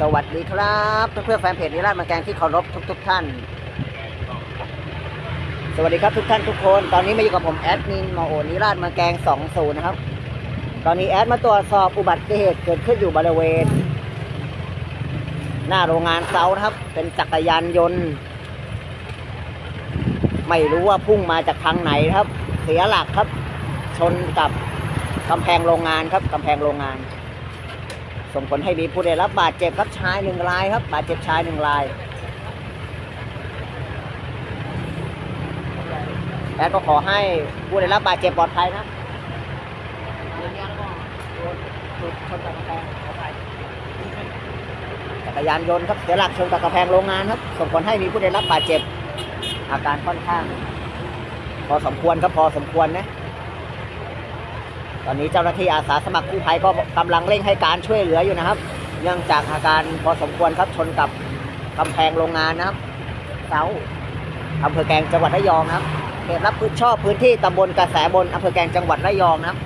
สวัสดีครับเพื่อนๆแฟนเพจนิราชมาแกงที่เคารพทุกๆท่าน สวัสดีครับทุกท่านทุกคน ตอนนี้มาอยู่กับผมแอดมินหมอโอนิราชมาแกง20นะครับ ตอนนี้แอดมาตรวจสอบอุบัติเหตุเกิดขึ้นอยู่บริเวณ หน้าโรงงานเซาครับ เป็นจักรยานยนต์ ไม่รู้ว่าพุ่งมาจากทางไหนครับ เสียหลักครับ ชนกับกำแพงโรงงานครับกำแพงโรงงาน ส่งผลให้มีผู้ได้รับบาดเจ็บครับชายหนึ่งรายครับ บาดเจ็บชายหนึ่งราย และก็ขอให้ผู้ได้รับบาดเจ็บปลอดภัยนะจักรยานยนต์ครับเสียหลักชนกับกำแพงโรงงานครับ ส่งผลให้มีผู้ได้รับบาดเจ็บ อาการค่อนข้าง พอสมควรครับพอสมควรนะ ตอนนี้เจ้าหน้าที่อาสาสมัครกู้ภัยก็กำลังเร่งให้การช่วยเหลืออยู่นะครับ เนื่องจากอาการพอสมควรครับชนกับกำแพงโรงงานนะครับเสาอำเภอแกงจังหวัดระยองครับเขตรับผิดชอบพื้นที่ตำบลกระแสบนอำเภอแกงจังหวัดระยองนะครับ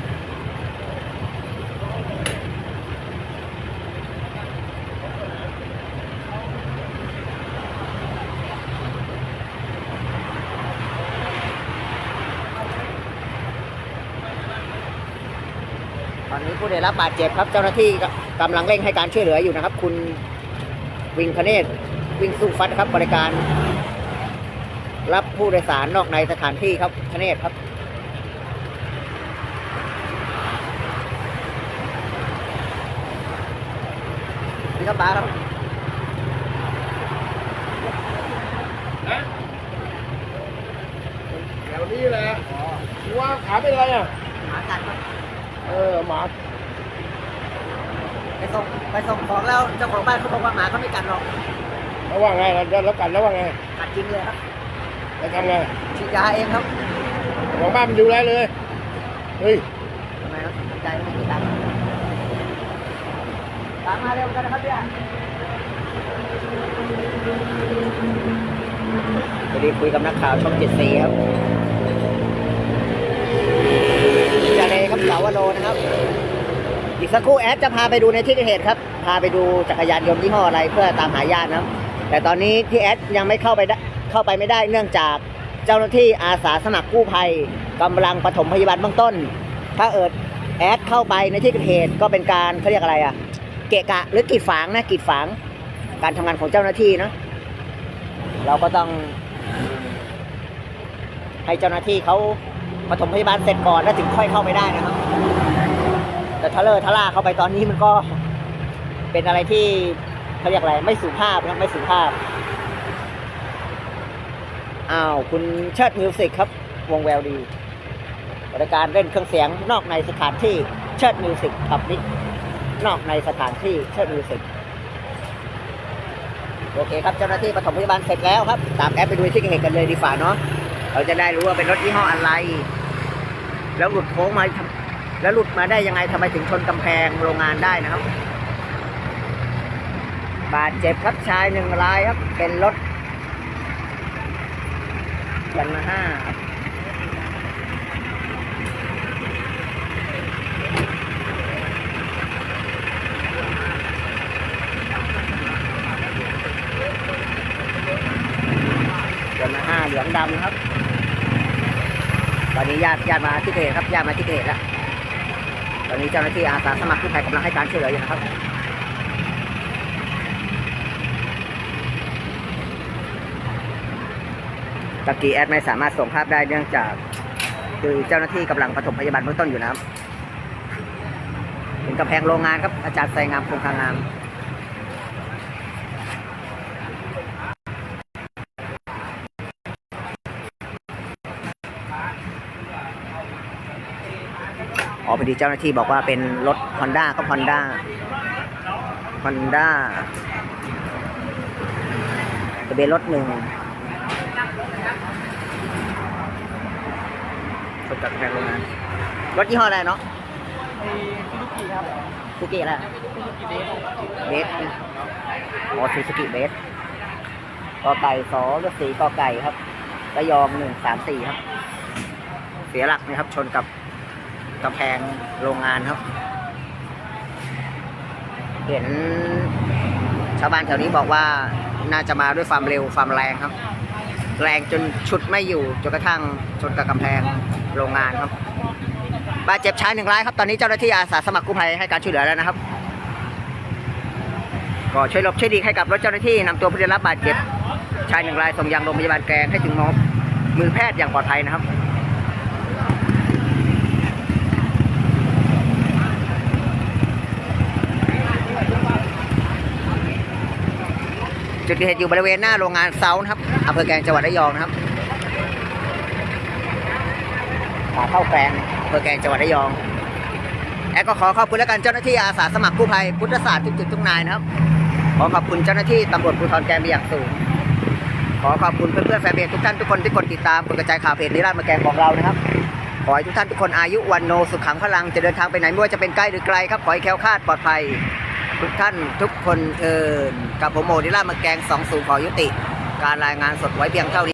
ผู้ได้รับบาดเจ็บครับ เจ้าหน้าที่กำลังเร่งให้การช่วยเหลืออยู่นะครับ คุณวิงคเนตวิ่งสู้ฟัดครับ บริการ รับผู้โดยสารนอกในสถานที่ครับคเนตครับนี่ครับป้าครับแถวนี้แหละว่าขาเป็นไรอะหมากัดครับ เออหมา ไปส่งไปส่งของแล้วเจ้าของบ้านเขาบอกว่าหมาเขาไม่กัดหรอกแล้วว่าไงแล้วแล้วกันแล้วว่าไงกัดจริงเลยครับแล้วทำไงฉีดยาเองครับของบ้านมันดูแลเลยเฮ้ยทำไมครับใจไม่กี่ตังค์ตามมาเร็วกันนะครับเนี่ยพอดีคุยกับนักข่าวช่องเจ็ดสีครับจะเลยครับสาวโลนะครับ อีกสักครู่แอดจะพาไปดูในที่เกิดเหตุครับ พาไปดูจักรยานยนต์ยี่ห้ออะไรเพื่อตามหาญาตินะครับ แต่ตอนนี้ที่แอดยังไม่เข้าไปได้เข้าไปไม่ได้เนื่องจากเจ้าหน้าที่อาสาสมัครกู้ภัยกำลังปฐมพยาบาลเบื้องต้น ถ้าเอิดแอดเข้าไปในที่เกิดเหตุก็เป็นการเขาเรียกอะไรอะเกะกะหรือกีดฝางนะกีดฝาง การทำงานของเจ้าหน้าที่นะเราก็ต้อง ให้เจ้าหน้าที่เขาปฐมพยาบาลเสร็จก่อนแล้วถึงค่อยเข้าไปได้นะครับ ทะเลทะล่าเข้าไปตอนนี้มันก็ เป็นอะไรที่เขาเรียกอะไร ไม่สุภาพนะไม่สุภาพอ้าวคุณเชิดมิวสิกครับ วงแววดีบริการเล่นเครื่องเสียงนอกในสถานที่เชิดมิวสิกครับนี่นอกในสถานที่เชิดมิวสิกโอเคครับเจ้าหน้าที่ปฐมพยาบาลเสร็จแล้วครับ ตามแอปไปดูที่เกิดเหตุกันเลยดีกว่าเนาะเราจะได้รู้ว่าเป็นรถยี่ห้ออะไร แล้วหลุดโค้งมา แล้วหลุดมาได้ยังไงทำไมถึงชนกำแพงโรงงานได้นะครับ บาดเจ็บครับชายหนึ่งรายครับ เป็นรถยันมาห้ายันมาห้าเหลืองดำครับตอนนี้ญาติญาติมาที่เกิดเหตุครับญาติมาที่เกิดเหตุแล้ว อนนี้เจ้าหน้าที่อาสาสมัครกู้ภัยกำลังให้การช่วยเหลืออยู่นะครับตะกี้แอดไม่สามารถส่งภาพได้เนื่องจาก คือเจ้าหน้าที่กำลังปฐมพยาบาลเบื้องต้นอยู่นะครับเป็นกำแพงโรงงานครับอาจารย์ไซงามคงคางาม อ๋อพอดีเจ้าหน้าที่บอกว่าเป็นรถ Honda ก็ Honda Honda ทะเบียนรถหนึ่งชนกับแพงโรงงานรถยี่ห้ออะไรเนาะซูซูกิครับซูกิอะไรซูซูกิเบสเบสอ๋อซูซูกิเบสกอไก่สองสี่กอไก่ครับระยองหนึ่งสามสี่ครับ เสียหลักนะครับชนกับ กำแพงโรงงานครับ เห็นชาวบ้านแถวนี้บอกว่าน่าจะมาด้วยความเร็วความแรงครับ แรงจนชุดไม่อยู่จนกระทั่งชนกับกำแพงโรงงานครับบาดเจ็บชายหนึ่งรายครับ ตอนนี้เจ้าหน้าที่อาสาสมัครกู้ภัยให้การช่วยเหลือแล้วนะครับ ก็ช่วยหลบช่วยดีให้กับรถเจ้าหน้าที่นำตัวผู้ได้รับบาดเจ็บชายหนึ่งรายส่งยังโรงพยาบาลแกลงให้ถึงมอมือแพทย์อย่างปลอดภัยนะครับ จุดเกิดเหตุอยู่บริเวณหน้าโรงงานเซานะครับอำเภอแกลงจังหวัดระยองนะครับขาเข้าแกลงอำเภอแกลงจังหวัดระยองแอดก็ขอขอบคุณแล้วกันเจ้าหน้าที่อาสาสมัครกู้ภัยพุทธศาสตร์ทุกจุดทุกนายนะครับขอขอบคุณเจ้าหน้าที่ตำรวจภูธรแกลงเป็นอย่างสูง ขอขอบคุณเพื่อนๆแฟนเพจทุกท่านทุกคนที่กดติดตามกดกระจายข่าวเพจนิราศมาแกงของเรานะครับขอให้ทุกท่านทุกคนอายุวันโนสุขขังพลังจะเดินทางไปไหนไม่ว่าจะเป็นใกล้หรือไกลครับขอให้แคล้วคลาดปลอดภัย ทุกท่านทุกคนเทินกับผมโมนิล่ามาแกงสองสูขอยุติ การรายงานสดไว้เพียงเท่านี้